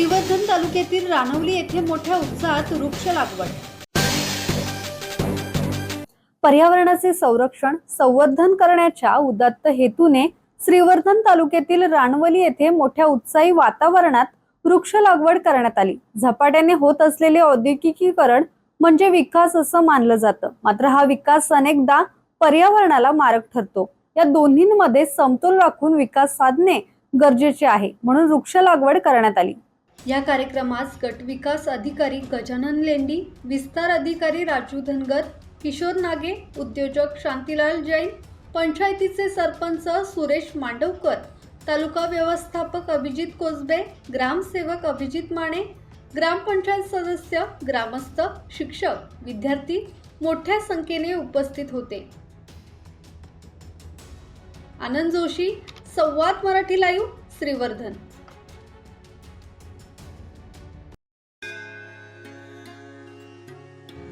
श्रीवर्धन तालुक्यातील रानवली येथे मोठ्या उत्साहात वृक्ष लागवड. पर्यावरणाचे संरक्षण संवर्धन करण्याच्या उदात्त हेतूने श्रीवर्धन तालुक्यातील रानवली येथे मोठ्या उत्साही वातावरणात वृक्ष लागवड करण्यात आली. झपाट्याने होत असलेले औद्योगिकीकरण म्हणजे विकास असं मानलं जातं. मात्र हा विकास अनेकदा पर्यावरणाला मारक ठरतो. या दोन्हींमध्ये समतोल राखून विकास साधणे गरजेचे आहे. म्हणून वृक्ष लागवड करण्यात आली. या कार्यक्रमास गट विकास अधिकारी गजानन लेंडी विस्तार अधिकारी राजू धनगर किशोर नागे उद्योजक शांतीलाल जैन पंचायतीचे सरपंच सुरेश मांडवकर तालुका व्यवस्थापक अभिजित कोसबे ग्रामसेवक अभिजित माने ग्रामपंचायत सदस्य ग्रामस्थ शिक्षक विद्यार्थी मोठ्या संख्येने उपस्थित होते. आनंद जोशी संवाद मराठी लाईव्ह श्रीवर्धन.